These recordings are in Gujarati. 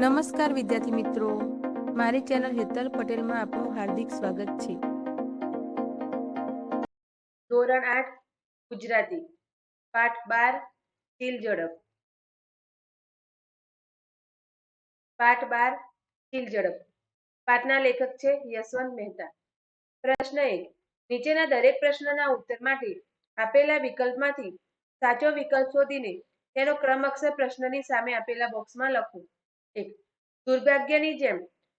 નમસ્કાર વિદ્યાર્થી મિત્રો. મારી ચેનલ હેતલ પટેલમાં આપનું હાર્દિક સ્વાગત છે. ધોરણ આઠ, ગુજરાતી. પાઠ બાર ચીલ ઝડપ. પાઠ બાર ચીલ ઝડપ. પાઠના લેખક છે યશવંત મહેતા. પ્રશ્ન એક, નીચેના દરેક પ્રશ્નના ઉત્તર માટે આપેલા વિકલ્પમાંથી સાચો વિકલ્પ શોધીને તેનો ક્રમ અક્ષર પ્રશ્નની સામે આપેલા બોક્સમાં લખો. એક દુર્ભાગ્યની જેમ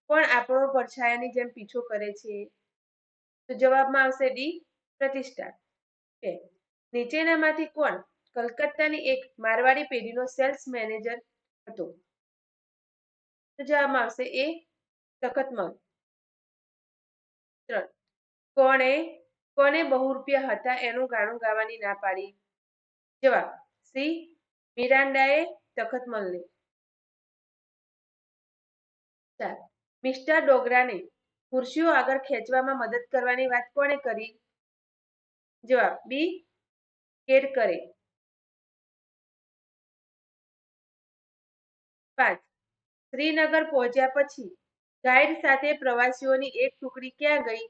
કોણ આપણો પડછાયાની જેમ પીછો કરે છે. તો જવાબમાં આવશે ડી પ્રતિષ્ઠા. બે નીચેનામાંથી કોણ કલકત્તાની એક મારવાડી પેઢીનો સેલ્સ મેનેજર હતો? તો જવાબમાં આવશે એ તખતમલ ત્રણ, કોણે, કોને બહુ રૂપિયા હતા એનું ગાણું ગાવાની ના પાડી? જવાબ, સી મિરાન્ડાએ તખતમલને ચાર મિસ્ટર ડોગરાને ખુરશીઓ આગળ ખેંચવામાં મદદ કરવાની વાત કોણે કરી? જવાબ, બી કેડકરે પાંચ, શ્રીનગર પહોંચ્યા પછી ગાઈડ સાથે પ્રવાસીઓની એક ટુકડી ક્યાં ગઈ?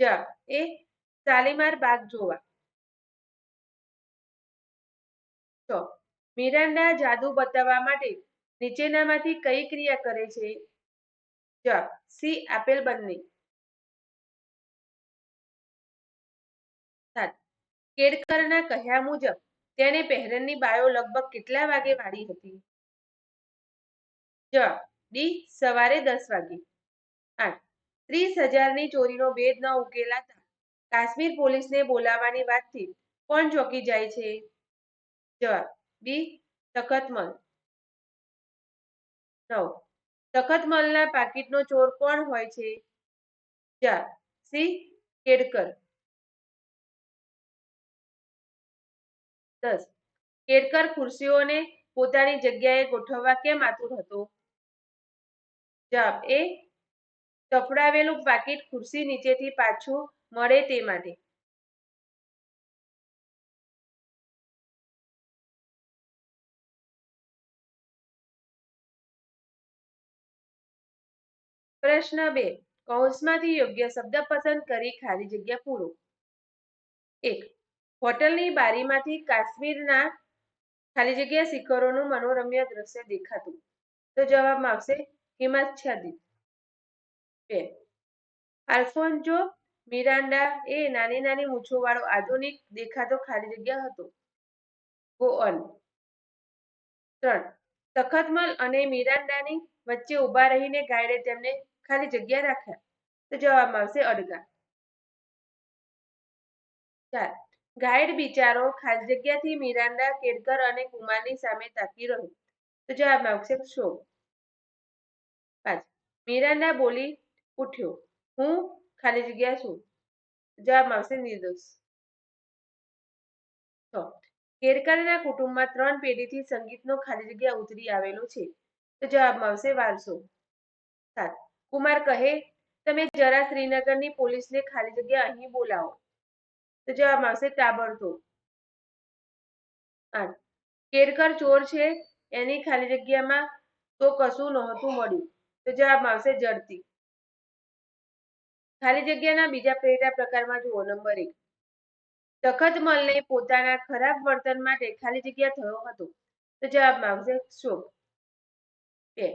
જવાબ, એ શાલીમાર બાગ જોવા. છ મિરાન્ડા જાદુ બતાવવા માટે નીચેનામાંથી કઈ ક્રિયા કરે છે? જવાબ, સી આપેલ બંને. કેડકરના કહ્યા મુજબ, તેણે પહેરણની બાયો લગભગ કેટલા વાગે વાળી હતી? જવાબ, ડી, સવારે દસ વાગે. આઠ. ત્રીસ હજારની ચોરીનો ભેદ ન ઉકેલાતા કાશ્મીર પોલીસને બોલાવવાની વાતથી કોણ ચોંકી જાય છે. જવાબ, બી તખતમલ નવ તખતમલના પાકીટનો ચોર કોણ હોય છે? ચાર. સી. કેડકર. દસ. કેડકર ખુરશીઓને પોતાની જગ્યાએ ગોઠવવા કેમ આતુર હતો? જવાબ. એ. તફડાવેલું પાકીટ ખુરશી નીચેથી પાછું મળે તે માટે. પ્રશ્ન બે. કૌંસમાંથી યોગ્ય શબ્દ પસંદ કરી ખાલી જગ્યા પૂરો. એક. હોટલની બારીમાંથી કાશ્મીરના ખાલી જગ્યા શિખરોનું મનોરમ્ય દ્રશ્ય દેખાતું. તો જવાબમાં આવશે હિમાચ્છાદિત બે. આલ્ફોન્જો મિરાન્ડા એ નાની નાની મૂછોવાળો આધુનિક દેખાતો ખાલી જગ્યા હતો. ગો ત્રણ. તખતમલ અને મિરાન્ડાની વચ્ચે ઊભા રહીને ગાઈડે તેમને ખાલી જગ્યા રાખ્યા તો જવાબમાં આવશે અડગા ચાર ગાઈડ બિચારો ખાલી જગ્યાથી મિરાન્ડા કેડકર અને કુમારની સામે તાકી રહ્યો. તો જવાબમાં આવશે શો? પાંચ. મિરાન્ડા બોલી ઉઠ્યો. હું ખાલી જગ્યા છું જવાબમાં આવશે નિર્દોષ. છ. કેરકરના કુટુંબમાં ત્રણ પેઢીથી સંગીતનો ખાલી જગ્યા ઉતરી આવેલો છે. તો જવાબમાં આવશે વારસો. સાત. કુમાર કહે, તમે જરા શ્રીનગરની પોલીસને ખાલી જગ્યા અહીં બોલાવો. તો જવાબ આવશે, તાબડતોબ. કેરકર ચોર છે, એની ખાલી જગ્યામાં તો કશું નહોતું મળ્યું. તો જવાબ આવશે જડતી ખાલી જગ્યાના બીજા પેટા પ્રકારમાં જુઓ, નંબર એક. તખતમલને પોતાના ખરાબ વર્તન માટે ખાલી જગ્યા થયો હતો. તો જવાબ આવશે શોક બે.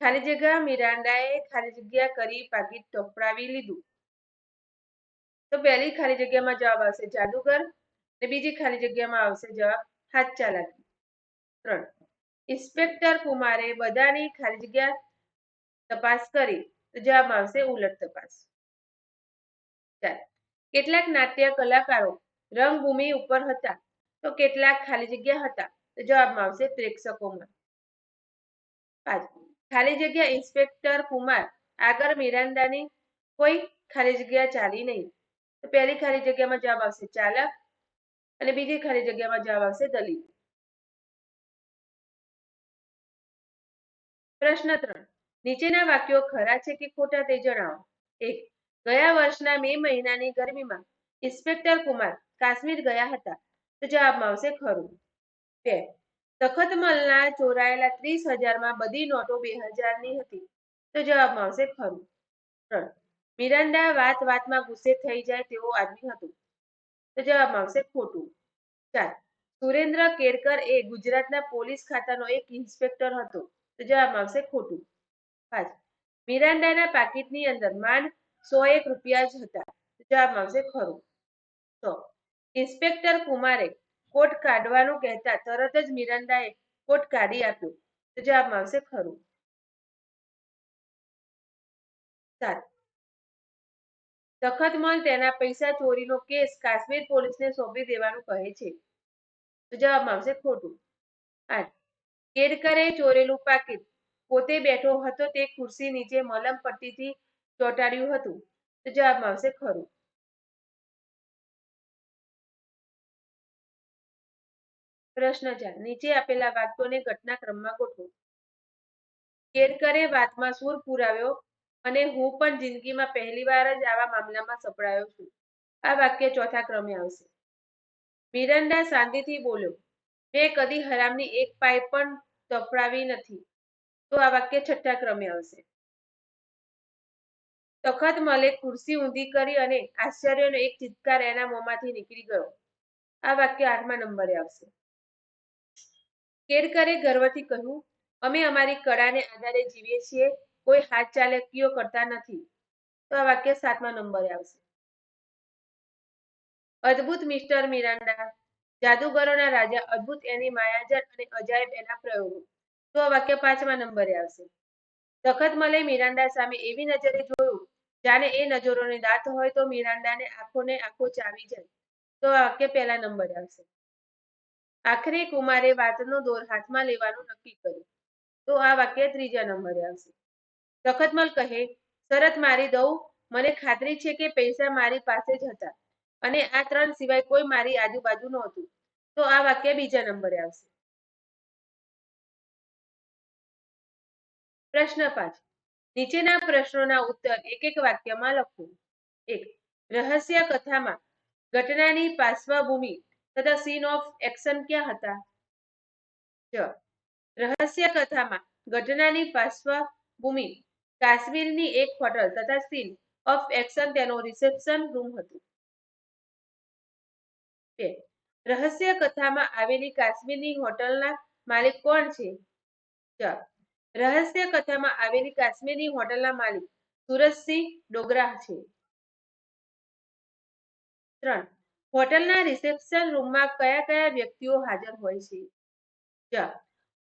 ખાલી જગ્યા મિરાન્ડાએ ખાલી જગ્યા કરી પાકીટ ટપડાવી લીધું. તો પહેલી ખાલી જગ્યામાં જવાબ આવશે જાદુગર ને બીજી ખાલી જગ્યામાં આવશે જવાબ હાથ ચાલાકી ત્રણ. ઇન્સ્પેક્ટર કુમારે બધાની ખાલી જગ્યા તપાસ કરી. તો જવાબમાં આવશે ઉલટ તપાસ. ચાર. કેટલાક નાટ્ય કલાકારો રંગભૂમિ ઉપર હતા. તો કેટલાક ખાલી જગ્યા હતા. તો જવાબમાં આવશે પ્રેક્ષકોમાં. પાંચ. ખાલી જગ્યા ઇન્સ્પેક્ટર કુમાર, આગળ મિરાન્ડાની કોઈ ખાલી જગ્યા ચાલી નહીં. તો પહેલી ખાલી જગ્યામાં જવાબ આવશે ચાલક અને બીજી ખાલી જગ્યામાં જવાબ આવશે દલિત. પ્રશ્ન ત્રણ. નીચેના વાક્યો ખરા છે કે ખોટા તે જણાવો. એક. ગયા વર્ષના મે મહિનાની ગરમીમાં ઇન્સ્પેક્ટર કુમાર કાશ્મીર ગયા હતા. તો જવાબમાં આવશે ખરું. બે. તખતમલના ચોરાયેલા ત્રીસ હજારમાં બધી નોટો બે હજારની હતી. તો જવાબમાં આવશે ખરું. ત્રણ. મિરાન્ડા વાત વાતમાં ગુસ્સે થઈ જાય તેવો આદમી હતો. તો જવાબમાં આવશે ખોટું. ચાર. સુરેન્દ્ર કેરકર એ ગુજરાતના પોલીસ ખાતાનો એક ઇન્સ્પેક્ટર હતો. તો જવાબમાં આવશે ખોટું. પાંચ. મિરાન્ડાના પાકીટની અંદર માંડ સો એક રૂપિયા જ હતા. જવાબમાં આવશે ખરું. છ. ઇન્સ્પેક્ટર કુમારે કોટ કાઢવાનું કહેતા, તરત જ મિરાન્ડાએ કોટ કાઢી આપ્યો. તો જવાબમાં આવશે ખરું. તખતમલ તેના પૈસા ચોરીનો કેસ કાશ્મીર પોલીસને સોંપી દેવાનું કહે છે. તો જવાબમાં આવશે ખોટું. આઠ કેડકરે ચોરેલું પાકીટ. પોતે બેઠો હતો તે ખુરશી નીચે મલમ પટ્ટીથી ચોંટાડ્યું હતું. તો જવાબમાં આવશે ખરું. પ્રશ્ન ચાર નીચે આપેલા વાક્યોને ઘટનાક્રમમાં ગોઠવો. કેરકરે વાતમાં સૂર પુરાવ્યો અને હું પણ જિંદગીમાં પહેલીવાર જ આવા મામલામાં સપડાયો છું. આ વાક્ય ચોથા ક્રમે આવશે. મિરંડા શાંતિથી બોલ્યો, મેં કદી હરામની એક પાઈ પણ તફડાવી નથી. તો આ વાક્ય છઠ્ઠા ક્રમે આવશે. તખત મલે ખુરશી ઊંધી કરી અને આશ્ચર્યનો એક ચિત્કાર એના મોંમાંથી નીકળી ગયો. આ વાક્ય આઠમા નંબરે આવશે. કેરકરે ગર્વથી કહ્યું, અમે અમારી કળાને આધારે જીવીએ છીએ. કોઈ હાથ ચાલકીઓ કરતા નથી. તો આ વાક્ય સાતમા નંબરે આવશે. અદ્ભુત મિસ્ટર મિરાન્ડા જાદુગરોના રાજા અદ્ભુત એની માયાજાળ અને અજાયબ એના પ્રયોગો. તો આ વાક્ય પાંચમા નંબરે આવશે. તખતમલે મિરાન્ડા સામે એવી નજરે જોયું, જાણે એ નજરોની દાંત હોય તો મિરાન્ડાને આંખોને આંખો ચાવી જાય. તો આ વાક્ય પહેલા નંબરે આવશે. આખરે કુમારે વાતનો દોર હાથમાં લેવાનું નક્કી કર્યું. તો આ વાક્ય ત્રીજા નંબરે આવશે. તખતમલ કહે, શરત મારી દઉં, મને ખાતરી છે કે પૈસા મારી પાસે જ હતા અને આ ત્રણ સિવાય કોઈ મારી આજુબાજુ નહોતું. તો આ વાક્ય બીજા નંબરે આવશે. પ્રશ્ન પાંચ. નીચેના પ્રશ્નોના ઉત્તર એક એક વાક્યમાં લખો. એક, રહસ્ય કથામાં ઘટનાની પાર્શ્વભૂમિ તથા સીન ઓફ એક્શન ક્યાં હતા? રહસ્ય કથામાં ઘટનાની પાર્શ્વભૂમિ. કાશ્મીરની એક હોટલ તથા સીન ઓફ એક્શન તેનો રિસેપ્શન રૂમ હતું. બે. રહસ્ય કથામાં આવેલી કાશ્મીરની હોટલના માલિક કોણ છે? રહસ્ય કથામાં આવેલી કાશ્મીરની હોટલના માલિક સુરજસિંહ ડોગરા છે. ત્રણ. હોટલના રિસેપ્શન રૂમમાં કયા કયા વ્યક્તિઓ હાજર હોય છે?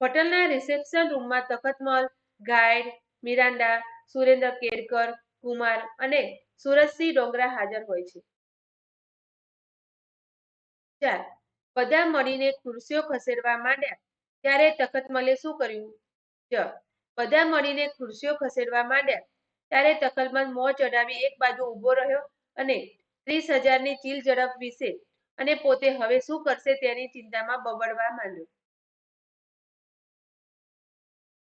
હોટલના રિસેપ્શન રૂમમાં તખતમલ ગાઈડ મિરાન્ડા સુરેન્દ્ર કેરકર, કુમાર અને સુરજસિંહ ડોંગરા હાજર હોય છે. ચાર બધા મળીને ખુરશીઓ ખસેડવા માંડ્યા, ત્યારે તખતમલે શું કર્યું? જ. બધા મળીને ખુરશીઓ ખસેડવા માંડ્યા, ત્યારે તખતમલ મોં ચડાવી એક બાજુ ઊભો રહ્યો અને ત્રીસ હજારની ચીલ ઝડપ વિશે અને પોતે હવે શું કરશે તેની ચિંતામાં બબડવા માંડ્યો.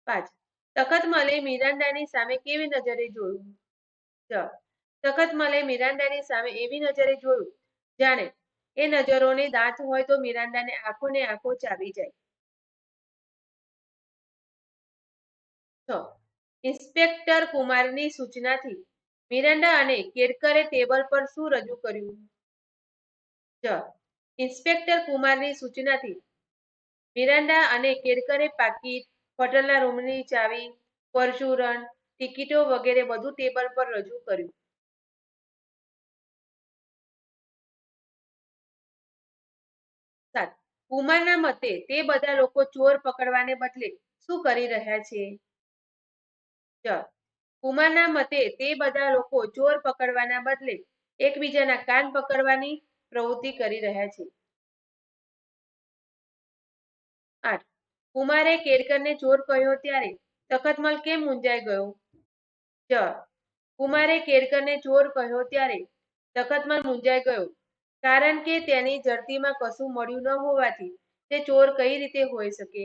પાંચ. તખતમલે મિરાન્ડાની સામે કેવી નજરે જોયું? તખતમલે મિરાન્ડાની સામે એવી નજરે જોયું? જાણે એ નજરોને દાંત હોય તો મિરાન્ડાને આંખો ને આંખો ચાવી જાય. છ. ઇન્સ્પેક્ટર કુમારની સૂચનાથી મિરાન્ડા અને કેડકરે ટેબલ પર શું રજૂ કર્યું? જ. ઇન્સ્પેક્ટર કુમારની સૂચનાથી મિરાન્ડા અને કેડકરે પાકીટ હોટલના રૂમની ચાવી, પરચુરણ, ટિકિટો વગેરે બધું ટેબલ પર રજૂ કર્યું. કુમારના મતે તે બધા લોકો ચોર પકડવાને બદલે શું કરી રહ્યા છે? કુમારના મતે તે બધા લોકો ચોર પકડવાના બદલે એકબીજાના કાન પકડવાની પ્રવૃત્તિ કરી રહ્યા છે. આઠ. કુમારે કેરકરને ચોર કહ્યો ત્યારે તખતમલ કેમ મૂંઝાઈ ગયો? જ. કુમારે કેરકરને ચોર કહ્યો ત્યારે તખતમલ મૂંઝાઈ ગયો. કારણ કે તેની જડતીમાં કશું મળ્યું ન હોવાથી તે ચોર કઈ રીતે હોઈ શકે?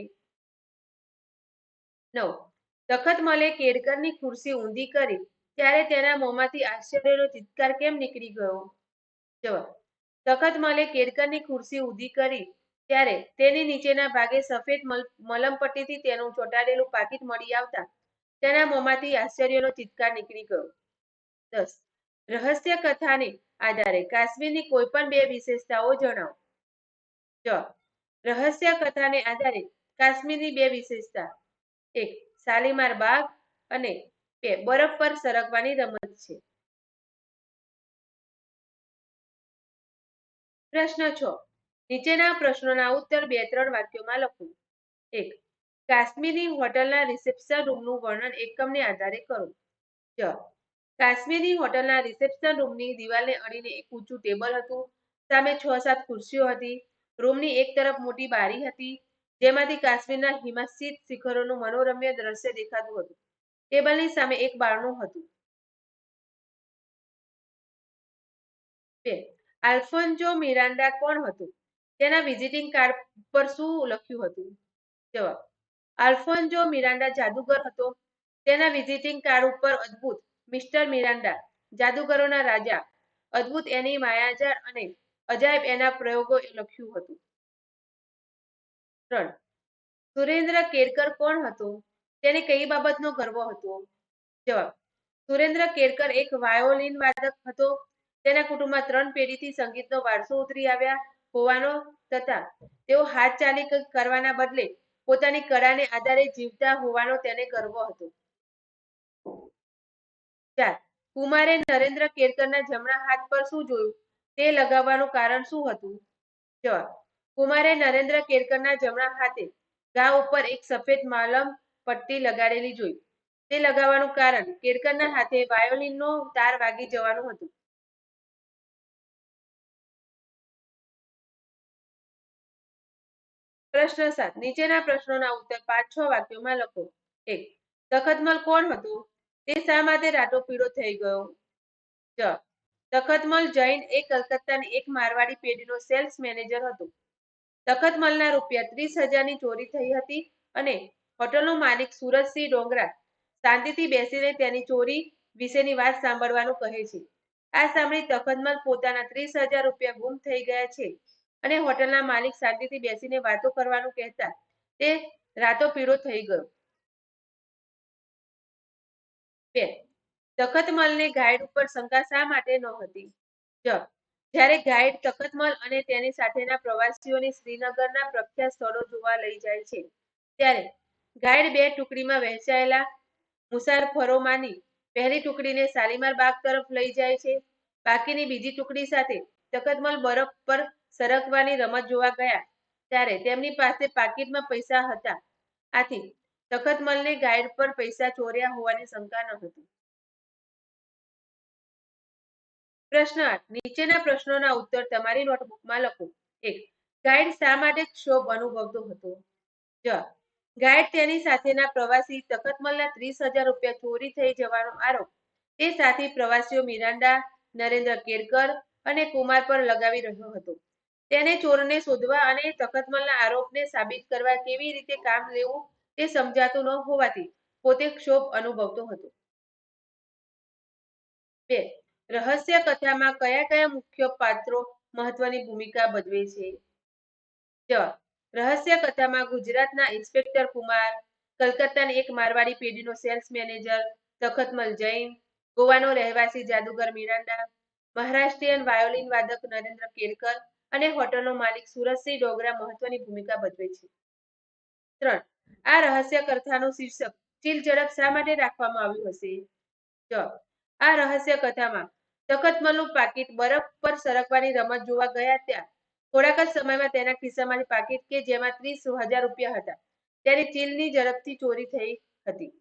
નવ. તખતમલે કેડકરની ખુરશી ઊંધી કરી, ત્યારે તેના મોંમાંથી આશ્ચર્યનો ચિત્કાર કેમ નીકળી ગયો? જવાબ તખતમલે કેડકરની ખુરશી ઊંધી કરી, ત્યારે તેની નીચેના ભાગે સફેદ મલમપટ્ટીથી તેનું ચોંટાડેલું પાકીટ મળી આવતા તેના મોંમાંથી આશ્ચર્યનો ચિત્કાર નીકળી ગયો. દસ, રહસ્ય કથાને આધારે કાશ્મીરની કોઈ પણ બે વિશેષતાઓ જણાવો. જ રહસ્ય કથાને આધારે કાશ્મીરની બે વિશેષતા, એક શાલીમાર બાગ અને બે બરફ પર સરકવાની રમત છે. પ્રશ્ન છ. નીચેના પ્રશ્નોના ઉત્તર બે ત્રણ વાક્યોમાં લખો. એક. કાશ્મીરી હોટલના રિસેપ્શન રૂમનું વર્ણન એકમને આધારે કરો. જ. કાશ્મીરી હોટલના રિસેપ્શન રૂમની દિવાલને અડીને એક ઊંચું ટેબલ હતું. સામે છ સાત ખુરશીઓ હતી. રૂમની એક તરફ મોટી બારી હતી. જેમાંથી કાશ્મીરના હિમાચ્છિત શિખરોનું મનોરમ્ય દ્રશ્ય દેખાતું હતું. ટેબલની સામે એક બારણું હતું. બે. આલ્ફોન્જો મિરાન્ડા કોણ હતું? તેના વિઝિટિંગ કાર્ડ પર શું લખ્યું હતું? જવાબ. આલ્ફોન્જો મિરાન્ડા જાદુગર હતો. તેના વિઝિટિંગ કાર્ડ ઉપર અદ્ભુત મિસ્ટર મિરાન્ડા જાદુગરોના રાજા, અદ્ભુત એની માયાજાળ અને અજાયબ એના પ્રયોગો લખ્યું હતું. ત્રણ. સુરેન્દ્ર કેરકર કોણ હતો? તેને કઈ બાબતનો ગર્વ હતો? જવાબ, સુરેન્દ્ર કેરકર એક વાયોલિન વાદક હતો. તેના કુટુંબમાં ત્રણ પેઢીથી સંગીતનો વારસો ઉતરી આવ્યા હોવાનો તથા તેઓ હાથ ચાલી કરવાના બદલે પોતાની કળાને આધારે જીવતા હોવાનો તેને ગર્વ હતો. ચાર, કુમારે નરેન્દ્ર કેરકરના જમણા હાથ પર શું જોયું? તે લગાવવાનું કારણ શું હતું? જવાબ કુમારે નરેન્દ્ર કેરકરના જમણા હાથે ઘા ઉપર એક સફેદ માલમ પટ્ટી લગાડેલી જોઈ. તે લગાવવાનું કારણ કેરકરના હાથે વાયોલિનનો તાર વાગી જવાનું હતું. પ્રશ્ન સાત. નીચેના પ્રશ્નોના ઉત્તર પાંચ છ વાક્યોમાં લખો. એક. તખતમલ કોણ હતું? તે શા માટે રાતો પીળો થઈ ગયો? જ. તખતમલ જૈન એ કલકત્તાની એક મારવાડી પેઢીનો સેલ્સ મેનેજર હતો. તખતમલના રૂપિયા ત્રીસ હજારની ચોરી થઈ હતી અને હોટલનો માલિક સુરજસિંહ ડોંગરા શાંતિથી બેસીને તેની ચોરી વિશેની વાત સાંભળવાનું કહે છે. આ સાંભળી તખતમલ પોતાના ત્રીસ હજાર રૂપિયા ગુમ થઈ ગયા છે અને હોટલના માલિક શાંતિથી બેસીને વાતો કરવાનું કહેતા તે રાતો પીળો થઈ ગયો. બે. તખતમલને ગાઈડ ઉપર શંકા શા માટે ન હતી? જ. જ્યારે ગાઈડ તખતમલ અને તેની સાથેના પ્રવાસીઓને શ્રીનગરના પ્રખ્યાત સ્થળો જોવા લઈ જાય છે. ત્યારે ગાઈડ બે ટુકડીમાં વહેંચાયેલા મુસાફરોમાંની પહેલી ટુકડીને શાલીમાર બાગ તરફ લઈ જાય છે. બાકીની બીજી ટુકડી સાથે તખતમલ બરફ પર સરકવાની રમત જોવા ગયા. ત્યારે તેમની પાસે પાકીટમાં પૈસા હતા. આથી તખતમલને ગાઈડ પર પૈસા ચોર્યા હોવાની શંકા ન હતી. પ્રશ્ન આઠ. નીચેના પ્રશ્નોના ઉત્તર તમારી નોટબુકમાં લખો. એક. ગાઈડ શા માટે ક્ષોભ અનુભવતો હતો? જ. ગાઈડ તેની સાથેના પ્રવાસી તખતમલના ત્રીસ હજાર રૂપિયા ચોરી થઈ જવાનો આરોપ. તે સાથી પ્રવાસીઓ મિરાન્ડા નરેન્દ્ર કેરકર અને કુમાર પર લગાવી રહ્યો હતો. તેને ચોરને શોધવા અને તખતમલના આરોપને સાબિત કરવા કેવી રીતે કામ લેવું તે સમજાતું ન હોવાથી પોતે ક્ષોભ અનુભવતો હતો. બે. રહસ્ય કથામાં કયા કયા મુખ્ય પાત્રો મહત્વની ભૂમિકા ભજવે છે? રહસ્ય કથામાં ગુજરાતના ઇન્સ્પેક્ટર કુમાર, કલકત્તાની એક મારવાડી પેઢીનો સેલ્સ મેનેજર તખતમલ જૈન, ગોવાનો રહેવાસી જાદુગર મિરાંડા, મહારાષ્ટ્રીયન વાયોલિન વાદક નરેન્દ્ર કેરકર અને હોટલનો માલિક સુરતસિંહ ડોગરા મહત્વની ભૂમિકા ભજવે છે. ત્રણ. આ રહસ્ય કથાનું શીર્ષક ચીલ ઝડપ શા માટે રાખવામાં આવ્યું હશે? જવાબ આ રહસ્ય કથામાં તખતમલનું પાકીટ બરફ પર સરકવાની રમત જોવા ગયા ત્યાં. થોડાક જ સમયમાં તેના ખિસ્સામાંથી પાકીટ કે જેમાં ત્રીસ હજાર રૂપિયા હતા. ત્યારે ચીલની ઝડપથી ચોરી થઈ હતી.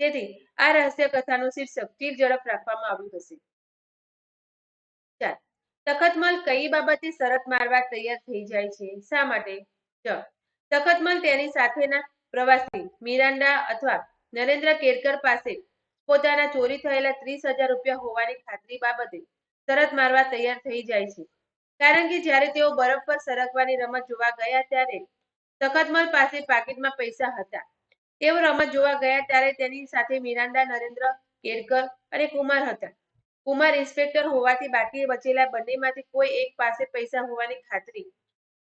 તેથી આ રહસ્ય કથાનું શીર્ષક ચીલ ઝડપ રાખવામાં આવ્યું હશે. તખતમલ કઈ બાબતે શરત મારવા તૈયાર થઈ જાય છે? શા માટે? જ તખતમલ તેની સાથેના પ્રવાસી મિરાન્ડા અથવા નરેન્દ્ર કેરકર પાસે પોતાના ચોરી થયેલા ત્રીસ હજાર રૂપિયા હોવાની ખાતરી બાબતે શરત મારવા તૈયાર થઈ જાય છે. કારણ કે જ્યારે તેઓ બરફ પર સરકવાની રમત જોવા ગયા ત્યારે તખતમલ પાસે પાકીટમાં પૈસા હતા. તેઓ રમત જોવા ગયા ત્યારે તેની સાથે મિરાન્ડા નરેન્દ્ર, કેરકર અને કુમાર હતા. કુમાર ઇન્સ્પેક્ટર હોવાથી બાકી બચેલા બંનેમાંથી કોઈ એક પાસે પૈસા હોવાની ખાતરી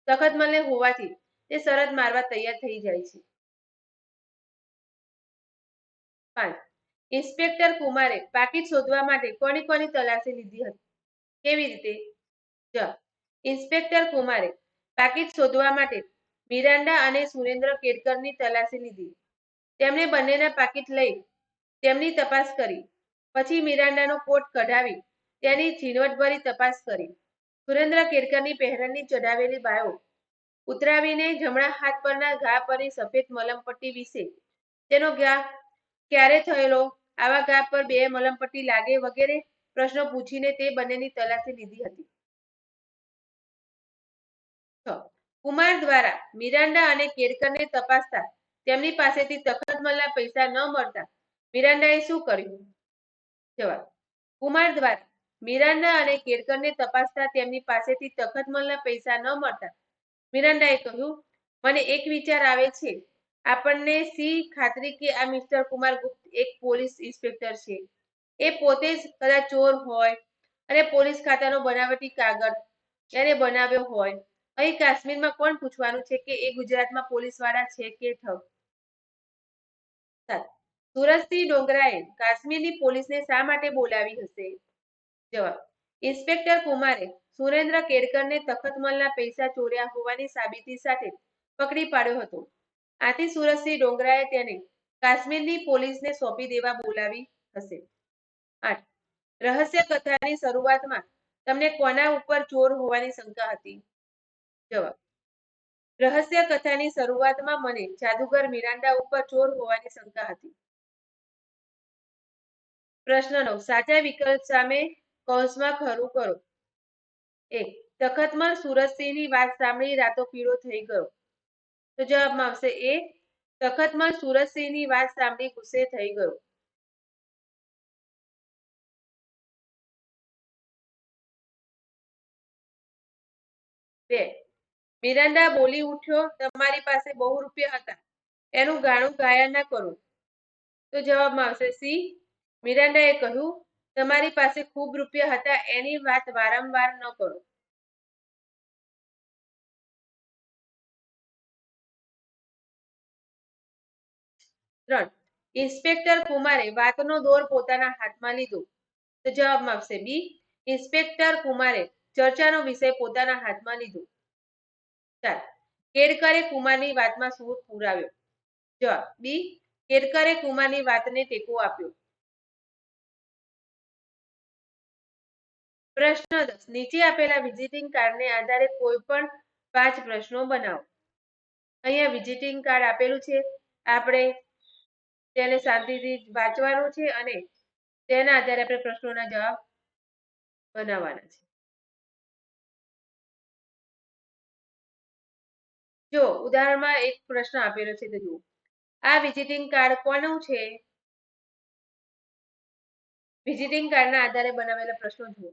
તખતમલને હોવાથી તે શરત મારવા તૈયાર થઈ જાય છે. પાંચ ઇન્સ્પેક્ટર કુમારે પાકીટ શોધવા માટે કોની કોની તલાશી લીધી હતી? કેવી રીતે? જ. ઇન્સ્પેક્ટર કુમારે પાકીટ શોધવા માટે મિરાન્ડા અને સુરેન્દ્ર કેડકરની તલાશી લીધી. તેમણે બંનેના પાકીટ લઈ તેમની તપાસ કરી. પછી મિરાન્ડાનો કોટ કઢાવી તેની ઝીણવટભરી તપાસ કરી. સુરેન્દ્ર કેડકરની પહેરણની ચઢાવેલી બાયો ઉતરાવીને જમણા હાથ પરના ઘા પરની સફેદ મલમપટ્ટી વિશે તેનો ઘા ક્યારે થયેલો? આવા ઘા પર બે મલમપટ્ટી લાગે વગેરે? પ્રશ્નો પૂછીને તે બંનેની તલાશી લીધી હતી. કુમાર દ્વારા મિરાન્ડા અને કેરકરને તપાસતા તેમની પાસેથી તખતમલના પૈસા ન મળતા મિરાન્ડાએ શું કર્યું? જવાબ. કુમાર દ્વારા મિરાન્ડા અને કેરકરને તપાસતા તેમની પાસેથી તખતમલના પૈસા ન મળતા મિરાન્ડાએ કહ્યું, મને એક વિચાર આવે છે. આપણને સી ખાતરી કે આ મિસ્ટર કુમાર ગુપ્ત એક પોલીસ ઇન્સ્પેક્ટર છે. એ પોતે જ કદાચ ચોર હોય અને પોલીસ ખાતાનો બનાવટી કાગળ એને બનાવ્યો હોય. અહીં કાશ્મીરમાં કોણ પૂછવાનું છે કે એ ગુજરાતમાં પોલીસવાળા છે કે ઠગ? સુરજસિંહ ડોંગરાએ કાશ્મીરની પોલીસને શા માટે બોલાવી હશે? જવાબ. ઇન્સ્પેક્ટર કુમારે સુરેન્દ્ર કેડકરને તખતમલના પૈસા ચોર્યા હોવાની સાબિતી સાથે પકડી પાડ્યો હતો. આથી સુરતસિંહ ડોંગરાએ તેને કાશ્મીરની પોલીસને સોંપી દેવા બોલાવી હશે. આઠ. રહસ્ય કથાની શરૂઆતમાં તમને કોના ઉપર ચોર હોવાની શંકા હતી? જવાબ. રહસ્ય કથાની શરૂઆતમાં મને જાદુગર મિરાન્ડા ઉપર ચોર હોવાની શંકા હતી. પ્રશ્ન સાચા વિકલ્પ સામે કૌંસમાં ખરું કરો? એક. તખતમાં સુરતસિંહની વાત સાંભળી રાતો પીળો થઈ ગયો. તો જવાબમાં આવશે એ તખતમાં સુરતસિંહની વાત સાંભળી ગુસ્સે થઈ ગયો. બે મિરાન્ડા બોલી ઉઠ્યો, તમારી પાસે બહુ રૂપિયા હતા, એનું ગાણું ગાયા ના કરો. તો જવાબમાં આવશે સી મિરાન્ડાએ કહ્યું, તમારી પાસે ખૂબ રૂપિયા હતા, એની વાત વારંવાર ન કરો. ત્રણ. ઇન્સ્પેક્ટર કુમારે વાતનો દોર પોતાના હાથમાં લીધો. તો જવાબમાં આવશે બી. ઇન્સ્પેક્ટર કુમારે ચર્ચાનો વિષય પોતાના હાથમાં લીધો. ચાર. કેડકરે કુમારની વાતમાં સૂર પુરાવ્યો. જવાબ બી. કેડકરે કુમારની વાતને ટેકો આપ્યો. પ્રશ્ન દસ. નીચે આપેલા વિઝિટિંગ કાર્ડને આધારે કોઈ પણ પાંચ પ્રશ્નો બનાવો. અહીંયા વિઝિટિંગ કાર્ડ આપેલું છે. આપણે તેને શાંતિથી વાંચવાનું છે અને તેના આધારે આપણે પ્રશ્નોના જવાબ બનાવવાના છે. જો ઉદાહરણમાં એક પ્રશ્ન આપેલો છે તો જુઓ. આ વિઝિટિંગ કાર્ડ કોનું છે? વિઝિટિંગ કાર્ડના આધારે બનાવેલા પ્રશ્નો જુઓ.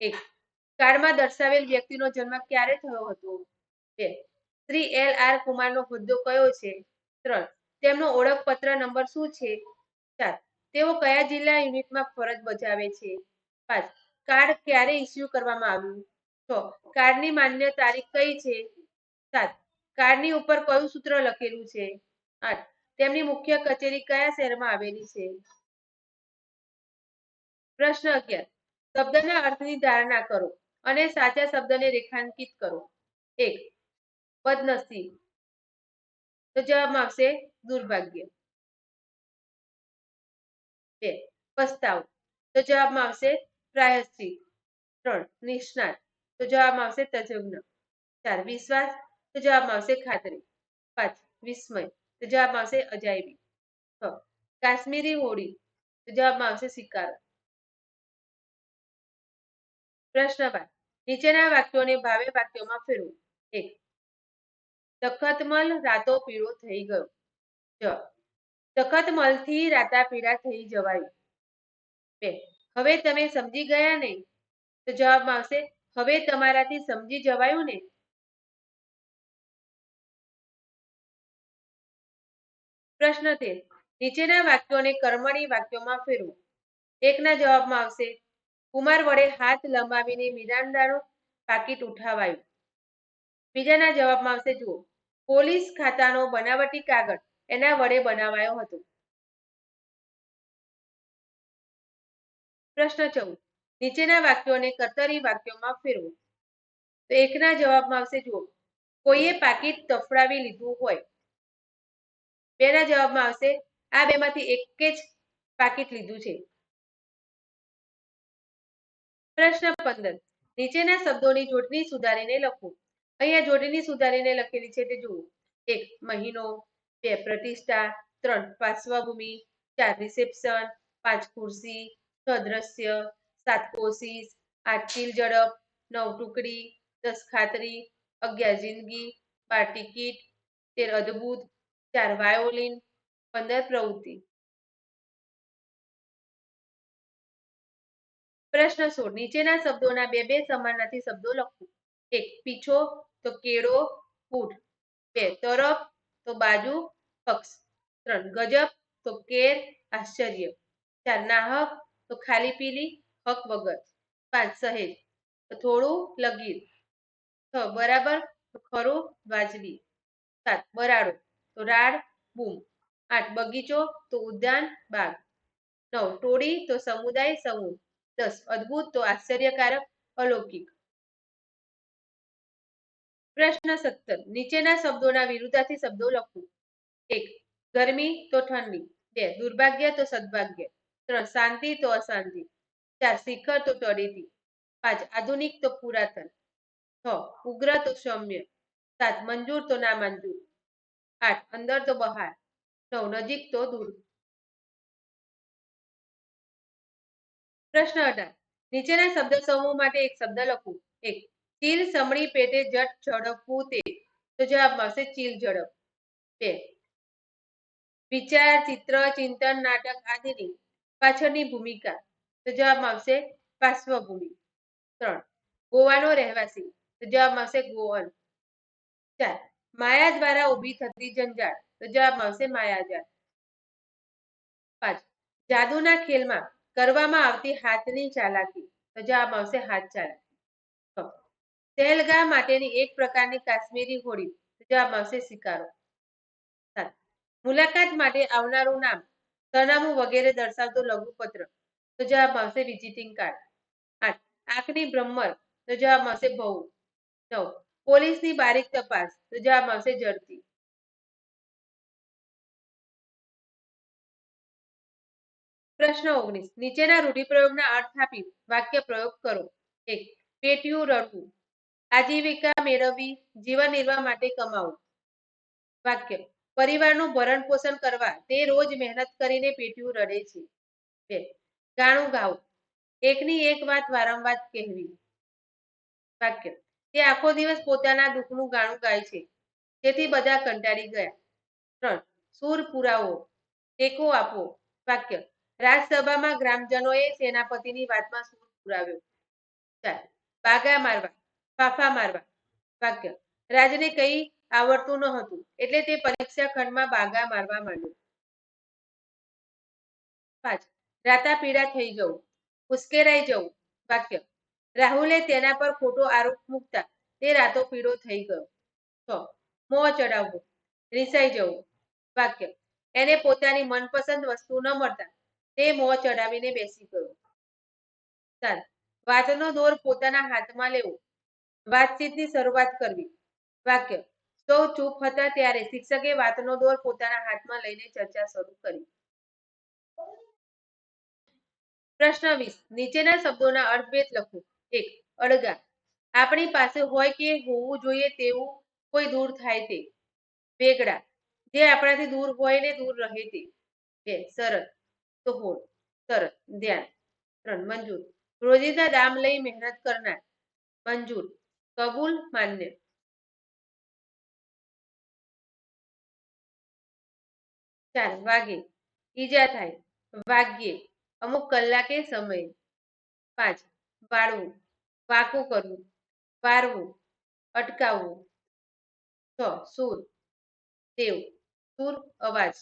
એક, કાર્ડમાં દર્શાવેલ વ્યક્તિનો જન્મ ક્યારે થયો હતો? બે, શ્રી એલ આર કુમારનો હોદ્દો કયો છે? ત્રણ તેમનો ઓળખપત્ર નંબર શું છે? ચાર. તેઓ કયા જિલ્લા યુનિટમાં ફરજ બજાવે છે? પાંચ. કાર્ડ ક્યારે ઇસ્યુ કરવામાં આવ્યું? છ. કાર્ડની માન્ય તારીખ કઈ છે? સાત. કાર્ડની ઉપર કયું સૂત્ર લખેલું છે? આઠ. તેમની મુખ્ય કચેરી કયા શહેરમાં આવેલી છે? પ્રશ્ન અગિયાર. શબ્દના અર્થની ધારણા કરો અને સાચા શબ્દને રેખાંકિત કરો. એક. બદનસીબ તો જવાબમાં આવશે દુર્ભાગ્ય. બે, પસ્તાવ. તો જવાબમાં આવશે પ્રાયશ્ચિત. ત્રણ, નિષ્ણાત. તો જવાબમાં આવશે તજજ્ઞ. ચાર, વિશ્વાસ. તો જવાબમાં આવશે ખાતરી. પાંચ, વિસ્મય. તો જવાબમાં આવશે અજાયબી. છ, કાશ્મીરી હોળી. તો જવાબમાં આવશે શિકારો. પ્રશ્ન બાદ નીચેના વાક્યોને ભાવે વાક્યોમાં ફેરવો. એક તખતમલ રાતો પીળો થઈ ગયો. તખતમલથી રાતા પીળા થઈ જવાયું. બે. હવે તમે સમજી ગયા ને? તો જવાબમાં આવશે, હવે તમારાથી સમજી જવાયું ને? પ્રશ્ન તેર. નીચેના વાક્યોને કર્મણી વાક્યોમાં ફેરવો. એકના જવાબમાં આવશે, કુમાર વડે હાથ લંબાવીને મિરાન્ડાનું પાકીટ ઉઠાવાયું. બીજાના જવાબમાં આવશે, જુઓ. પોલીસ ખાતાનો બનાવટી કાગળ એના વડે બનાવાયો હતો. પ્રશ્ન ચૌદ. નીચેના વાક્યોને કતરી વાક્યોમાં ફેરવો. તો એકના જવાબમાં આવશે, જુઓ. કોઈએ પાકીટ તફડાવી લીધું હોય. બેના જવાબમાં આવશે, આ બેમાંથી એક જ પાકીટ લીધું છે. પ્રશ્ન પંદર. નીચેના શબ્દોની જોડણી સુધારીને લખો. અહીંયા જોડણી સુધારીને લખેલી છે તે જુઓ, એક મહિનો, બે પ્રતિષ્ઠા, ત્રણ પાર્શ્વભૂમિ, ચાર રિસેપ્શન, પાંચ ખુરશી, છ દ્રશ્ય, સાત કોશિશ, આઠ ચીલ ઝડપ, નવ ટુકડી, દસ ખાતરી, અગિયાર જિંદગી, બાર ટિકિટ, તેર અદ્ભુત, ચાર વાયોલિન, પંદર પ્રવૃત્તિ. પ્રશ્ન સોળ. નીચેના શબ્દોના બે બે સમાનાર્થી શબ્દો લખો. એક, પીછો તો કેળો ફૂટ બે, તરફ તો બાજુ પક્ષ. ત્રણ, ગજબ તો કેર, આશ્ચર્ય. ચાર, નાહક તો ખાલી પીલી, હક વગર. પાંચ, સહેજ થોડું લગીર. છ, બરાબર ખરું વાજબી. સાત, બરાડો તો રાડ, બૂમ. આઠ, બગીચો તો ઉદ્યાન, બાગ. નવ, ટોળી તો સમુદાય, સમૂહ. દસ, અદ્ભુત તો આશ્ચર્યકારક, અલૌકિક. પ્રશ્ન સત્તર. નીચેના શબ્દોના વિરુદ્ધાર્થી શબ્દો લખો. એક, ગરમી તો ઠંડી. બે, દુર્ભાગ્ય તો સદભાગ્ય. ત્રણ, શાંતિ તો અશાંતિ. ચાર, શિખર તો તળેટી. પાંચ, આધુનિક તો પુરાતન. છ, ઉગ્ર તો સૌમ્ય. સાત, મંજૂર તો ના મંજૂર આઠ, અંદર તો બહાર. નવ, નજીક તો દૂર. પ્રશ્ન અઢાર. નીચેના શબ્દ સમૂહ માટે એક શબ્દ લખો. એક ચીલ સમણી પેટે જટ ઝડપવું તે. તો જવાબ આવશે ચીલ ઝડપ. બે. વિચાર, ચિત્ર, ચિંતન, નાટક આદિની પાછળની ભૂમિકા. તો જવાબ આવશે પાર્શ્વભૂમિ. ત્રણ. ગોવાનો રહેવાસી. તો જવાબ આવશે ગોવન. ચાર. માયા દ્વારા ઊભી થતી જંજાળ. તો જવાબ આવશે માયાજાળ. પાંચ. જાદુના ખેલમાં કરવામાં આવતી હાથની ચાલાકી. તો જવાબ આવશે હાથ ચાલાકી પહેલગામ માટેની એક પ્રકારની કાશ્મીરી હોડી. જવાબ આવશે શિકારો. મુલાકાત માટે આવનારું નામ, સરનામું વગેરે દર્શાવતો લઘુપત્ર. તો જવાબ આવશે વિઝિટિંગ કાર્ડ. આઠ. આંખની ભ્રમર તો જવાબ આવશે બહુ નવ. પોલીસની બારીક તપાસ તો જવાબ આવશે ઝડપી. પ્રશ્ન ઓગણીસ. નીચેના રૂઢિપ્રયોગના અર્થ આપી વાક્ય પ્રયોગ કરો. એક. પેટ્યું રડવું. આજીવિકા મેળવવી, જીવન નિર્વાહ માટે કમાવું. વાક્ય, પરિવારનું ભરણ પોષણ કરવા તે રોજ મહેનત કરીને પેટ્યું રડે છે. બે, ગાણું ગાવું, એકની એક વાત વારંવાર કહેવી. વાક્ય, તે આખો દિવસ પોતાના દુઃખનું ગાણું ગાય છે. તેથી બધા કંટાળી ગયા. ત્રણ, સૂર પુરાવો, ટેકો આપો. વાક્ય રાજસભામાં ગ્રામજનોએ સેનાપતિની વાતમાં સૂર પુરાવ્યો. ચાર, બાગા મારવા ફાફા મારવા. વાક્ય, રાજને કઈ આવડતું ન હતું, એટલે તે પરીક્ષા ખંડમાં બાગા મારવા માંડ્યો. પાંચ, રાતા પીડા થઈ જવું, ઉશ્કેરાઈ જવું. વાક્ય, રાહુલે તેના પર ખોટો આરોપ મૂકતા તે રાતો પીળો થઈ ગયો. છ, મોં ચડાવવો, રીસાઈ જવું. વાક્ય, એને પોતાની મનપસંદ વસ્તુ ન મળતા તે મોં ચડાવીને બેસી ગયો. સાત વાતનો દોર પોતાના હાથમાં લેવો વાતચીતની શરૂઆત કરવી. વાક્ય, સૌ ચૂપ હતા ત્યારે શિક્ષકે વાતનો દોર પોતાના હાથમાં લઈને ચર્ચા શરૂ કરી. પ્રશ્ન વીસ, નીચેના શબ્દોના અર્થભેદ લખો. એક અડગા આપણી પાસે હોય કે હોવું જોઈએ તેવું કોઈ દૂર થાય તે. વેગડા જે આપણાથી દૂર હોય ને દૂર રહે તે. બે, સરળ તો હોળ સરળ, ધ્યાન. ત્રણ, મંજૂર, રોજિંદા દામ લઈ મહેનત કરનાર. મંજૂર કબૂલ માન્ય ચાલ, વાગે. ઈજા થાય. વાગ્યે. અમુક કલાકે સમય. પાંચ. વાળવું. વાકું કરવું. વારવું. અટકાવવું. છ. સુર. દેવ સુર, અવાજ.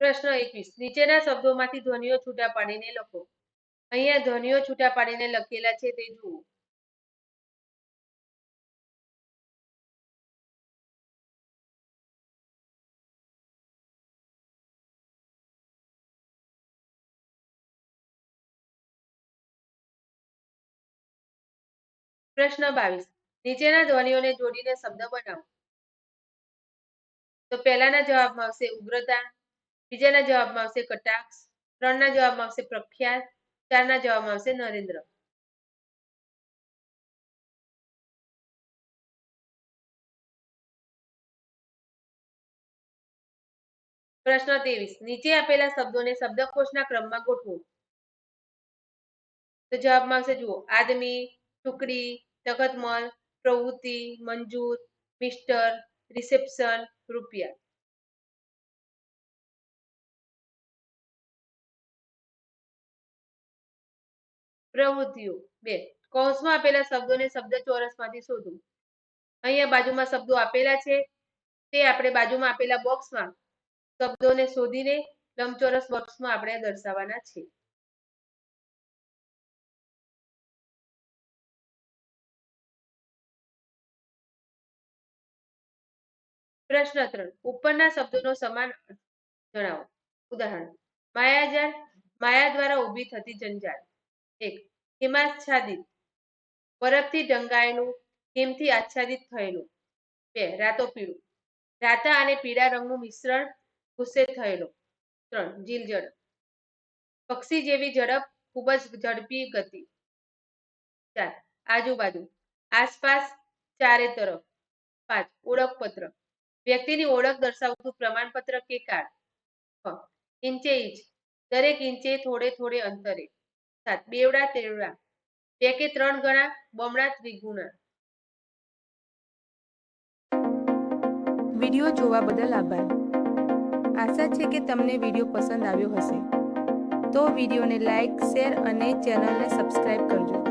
પ્રશ્ન એકવીસ. નીચેના શબ્દોમાંથી ધ્વનિઓ છૂટા પાડીને લખો. અહીંયા ધ્વનિઓ છૂટા પાડીને લખેલા છે તે જુઓ. પ્રશ્ન બાવીસ. નીચેના ધ્વનિઓને જોડીને શબ્દ બનાવો. તો પહેલાના જવાબમાં આવશે ઉગ્રતા બીજાના જવાબમાં આવશે કટાક્ષ, ત્રણના જવાબમાં આવશે પ્રખ્યાત, ચારના જવાબમાં આવશે નરેન્દ્ર. પ્રશ્ન ત્રેવીસ, નીચે આપેલા શબ્દોને શબ્દકોશના ક્રમમાં ગોઠવો. તો જવાબમાં આવશે, જુઓ, આદમી, ટુકડી તખતમલ પ્રવૃત્તિ, મંજૂર, મિસ્ટર, રિસેપ્શન, રૂપિયા. પ્રવૃત્તિઓ. બે, કૌંસમાં આપેલા શબ્દોને શબ્દ ચોરસમાંથી શોધો. અહીંયા બાજુમાં શબ્દો આપેલા છે. તે આપણે બાજુમાં આપેલા બોક્સમાં શબ્દોને શોધીને લંબચોરસ બોક્સમાં આપણે દર્શાવવાના છે. પ્રશ્ન ત્રણ, ઉપરના શબ્દોનો સમાન જણાવો. ઉદાહરણ, માયાજાળ, માયા દ્વારા ઊભી થતી જંજાળ એક હિમાચ્છાદિત બરફથી ઢંકાયેલું, હિમથી આચ્છાદિત થયેલું. બે, રાતો પીળું. રાતા અને પીળા રંગનું મિશ્રણ ગુસ્સે થયેલું. ત્રણ જીલજળ પક્ષી જેવી ઝડપ, ખૂબ જ ઝડપી ગતિ. ચાર, આજુબાજુ. આસપાસ ચારે તરફ. પાંચ, ઓળખપત્ર. વ્યક્તિની ઓળખ દર્શાવતું પ્રમાણપત્ર કે કાર્ડ. છ, ઇંચે ઇંચ. દરેક ઇંચે થોડે થોડે અંતરે. સાત, બેવડા તેવડા બે કે ત્રણ ગણા, બમણા, ત્રિગુણા. વીડિયો જોવા બદલ આભાર. આશા છે કે તમને વીડિયો પસંદ આવ્યો હશે. તો વિડીયોને લાઈક, શેર અને ચેનલને સબસ્ક્રાઈબ કરજો.